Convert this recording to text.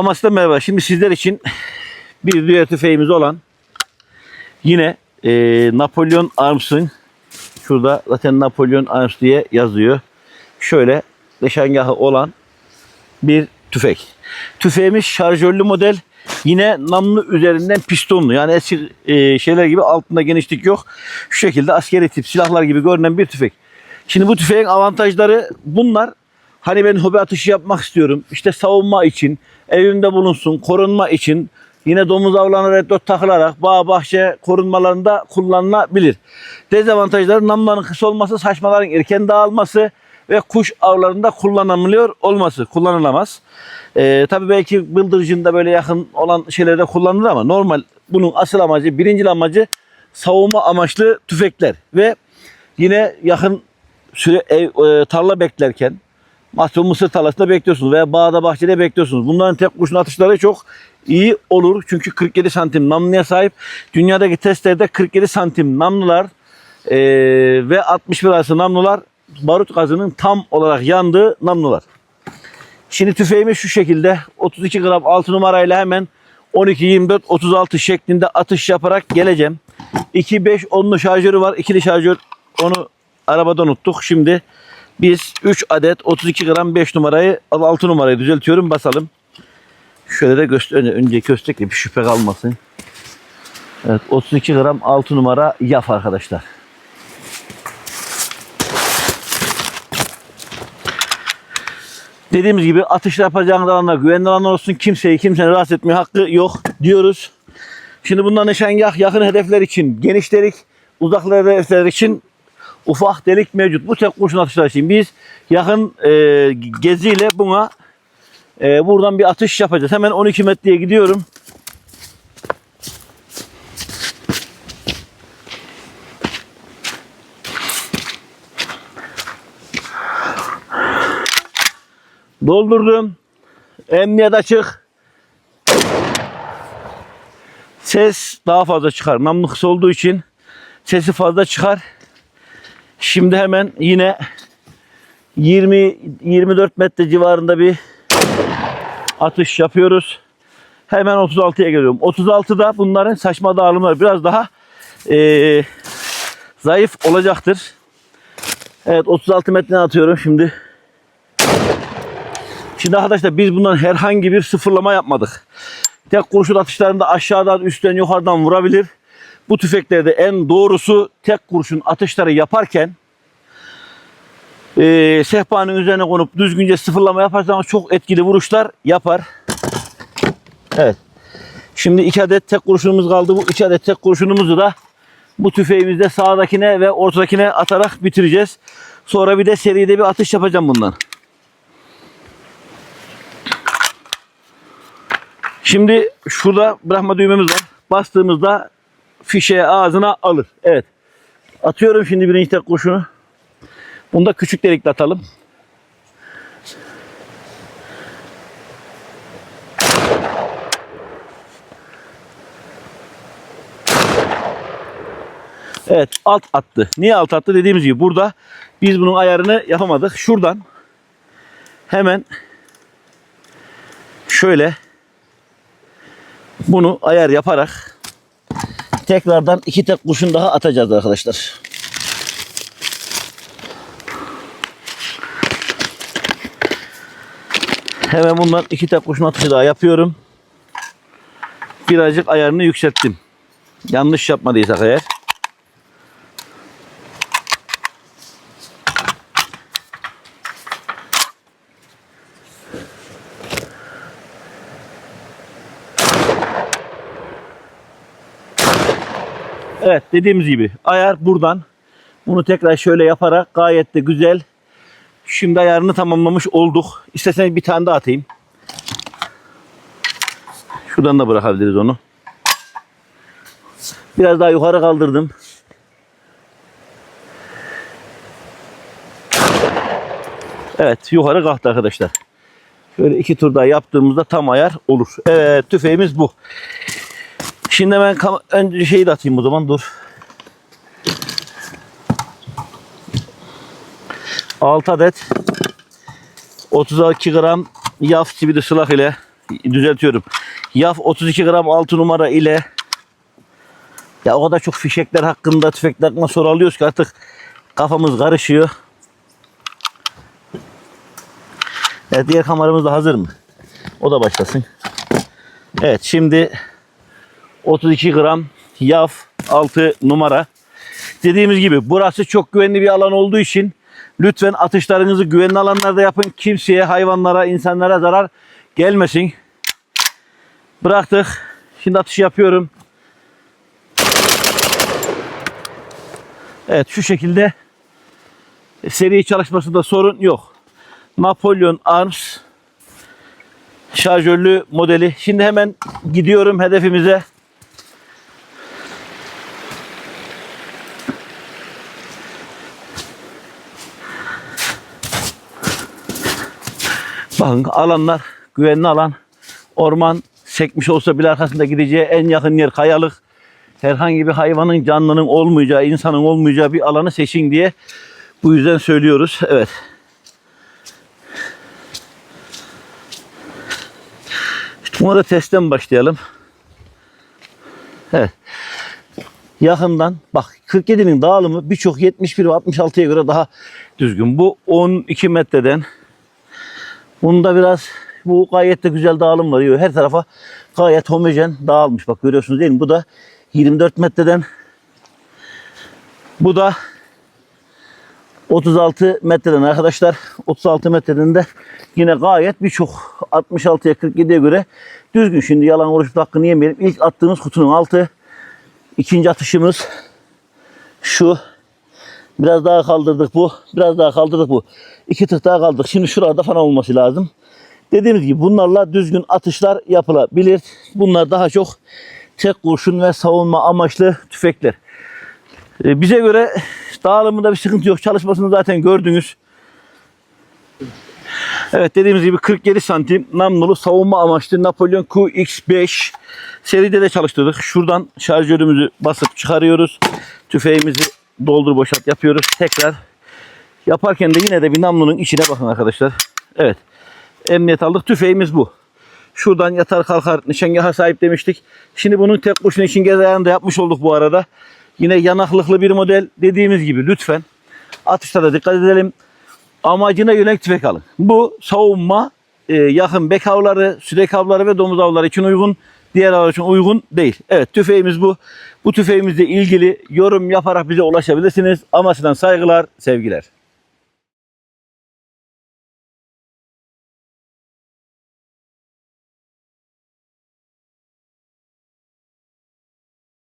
Amas'ta merhaba. Şimdi sizler için bir diğer tüfeğimiz olan yine e, Napolyon Arms'ın şurada zaten Napolyon Arms diye yazıyor. Şöyle nişangahı olan bir tüfek. Tüfeğimiz şarjörlü model. Yine namlu üzerinden pistonlu. Yani eski e, şeyler gibi altında genişlik yok. Şu şekilde askeri tip silahlar gibi görünen bir tüfek. Şimdi bu tüfeğin avantajları bunlar. Hani ben hobi atışı yapmak istiyorum. İşte savunma için, evimde bulunsun, korunma için, yine domuz avlarına red dot takılarak bağ bahçe korunmalarında kullanılabilir. Dezavantajları namların kısa olması, saçmaların erken dağılması ve kuş avlarında kullanılıyor olması, kullanılamaz. Ee, tabii belki bıldırcında böyle yakın olan şeylerde kullanılır ama normal bunun asıl amacı, birinci amacı savunma amaçlı tüfekler ve yine yakın süre ev, e, tarla beklerken Mahsul mısır tarlasında bekliyorsunuz veya bağda bahçede bekliyorsunuz. Bunların tek kurşun atışları çok iyi olur. Çünkü 47 santim namluya sahip. Dünyadaki testlerde 47 santim namlular e, ve 61 arası namlular barut gazının tam olarak yandığı namlular. Şimdi tüfeğimiz şu şekilde 32 gram 6 numarayla hemen 12, 24, 36 şeklinde atış yaparak geleceğim. 2, 5, 10'lu şarjörü var. İkili şarjör onu arabada unuttuk. Şimdi biz 3 adet 32 gram 5 numarayı 6 numarayı düzeltiyorum basalım. Şöyle de göster önce, göstereyim bir şüphe kalmasın. Evet 32 gram 6 numara yaf arkadaşlar. Dediğimiz gibi atışlar yapacağınız alanlar güvenli alanlar olsun. Kimseyi kimsenin rahatsız etmeye hakkı yok diyoruz. Şimdi bundan nişangah yakın hedefler için geniş delik, hedefler için ufak delik mevcut. Bu tek kurşun atışlar için biz yakın e, geziyle buna e, buradan bir atış yapacağız. Hemen 12 metreye gidiyorum. Doldurdum. Emniyet açık. Ses daha fazla çıkar. Namlu kısa olduğu için sesi fazla çıkar. Şimdi hemen yine 20-24 metre civarında bir atış yapıyoruz. Hemen 36'ya geliyorum. 36'da bunların saçma dağılımları biraz daha eee, zayıf olacaktır. Evet 36 metreden atıyorum şimdi. Şimdi arkadaşlar biz bundan herhangi bir sıfırlama yapmadık. Tek kurşun atışlarında aşağıdan, üstten, yukarıdan vurabilir. Bu tüfeklerde en doğrusu tek kurşun atışları yaparken e, sehpanın üzerine konup düzgünce sıfırlama yaparsanız çok etkili vuruşlar yapar. Evet. Şimdi iki adet tek kurşunumuz kaldı. Bu iki adet tek kurşunumuzu da bu tüfeğimizde sağdakine ve ortadakine atarak bitireceğiz. Sonra bir de seride bir atış yapacağım bundan. Şimdi şurada bırakma düğmemiz var. Bastığımızda fişe ağzına alır. Evet. Atıyorum şimdi birinci tek kurşunu. Bunu da küçük delikle atalım. Evet alt attı. Niye alt attı? Dediğimiz gibi burada biz bunun ayarını yapamadık. Şuradan hemen şöyle bunu ayar yaparak tekrardan iki tek kurşun daha atacağız arkadaşlar. Hemen bundan iki tek kurşun atışı daha yapıyorum. Birazcık ayarını yükselttim. Yanlış yapmadıysak eğer. Evet dediğimiz gibi ayar buradan. Bunu tekrar şöyle yaparak gayet de güzel. Şimdi ayarını tamamlamış olduk. İsterseniz bir tane daha atayım. Şuradan da bırakabiliriz onu. Biraz daha yukarı kaldırdım. Evet yukarı kalktı arkadaşlar. Şöyle iki tur daha yaptığımızda tam ayar olur. Evet tüfeğimiz bu. Şimdi ben önce şeyi de atayım o zaman dur. 6 adet 32 gram yaf çivili sılak ile düzeltiyorum. YAF 32 gram 6 numara ile ya o kadar çok fişekler hakkında, tüfekler hakkında soru alıyoruz ki artık kafamız karışıyor. Evet diğer kameramız da hazır mı? O da başlasın. Evet şimdi 32 gram YAF 6 numara. Dediğimiz gibi burası çok güvenli bir alan olduğu için lütfen atışlarınızı güvenli alanlarda yapın. Kimseye, hayvanlara, insanlara zarar gelmesin. Bıraktık. Şimdi atış yapıyorum. Evet şu şekilde seri çalışmasında sorun yok. Napolyon Arms şarjörlü modeli. Şimdi hemen gidiyorum hedefimize. Bakın alanlar güvenli alan. Orman sekmiş olsa bile arkasında gideceği en yakın yer kayalık. Herhangi bir hayvanın canlının olmayacağı, insanın olmayacağı bir alanı seçin diye bu yüzden söylüyoruz. Evet. Buna da testten başlayalım. Evet. Yakından bak 47'nin dağılımı birçok 71 ve 66'ya göre daha düzgün. Bu 12 metreden Bunda biraz bu gayet de güzel dağılım var. Her tarafa gayet homojen dağılmış. Bak görüyorsunuz değil mi? Bu da 24 metreden bu da 36 metreden arkadaşlar. 36 metreden de yine gayet birçok 66'ya 47'ye göre düzgün. Şimdi yalan konuşup hakkını yemeyelim. İlk attığımız kutunun altı. ikinci atışımız şu. Biraz daha kaldırdık bu. Biraz daha kaldırdık bu. İki tık daha kaldırdık. Şimdi şurada falan olması lazım. Dediğimiz gibi bunlarla düzgün atışlar yapılabilir. Bunlar daha çok tek kurşun ve savunma amaçlı tüfekler. Ee, Bize göre dağılımında bir sıkıntı yok. Çalışmasını zaten gördünüz. Evet dediğimiz gibi 47 santim namlulu savunma amaçlı Napolyon QX5 seride de çalıştırdık. Şuradan şarjörümüzü basıp çıkarıyoruz. Tüfeğimizi doldur boşalt yapıyoruz. Tekrar yaparken de yine de bir namlunun içine bakın arkadaşlar. Evet. Emniyet aldık. Tüfeğimiz bu. Şuradan yatar kalkar nişangaha sahip demiştik. Şimdi bunun tek kurşun için gez ayarını da yapmış olduk bu arada. Yine yanaklıklı bir model dediğimiz gibi lütfen atışlara dikkat edelim. Amacına yönelik tüfek alın. Bu savunma e, yakın bek avları, sürek avları ve domuz avları için uygun. Diğer için uygun değil. Evet tüfeğimiz bu. Bu tüfeğimizle ilgili yorum yaparak bize ulaşabilirsiniz. Amasından saygılar, sevgiler.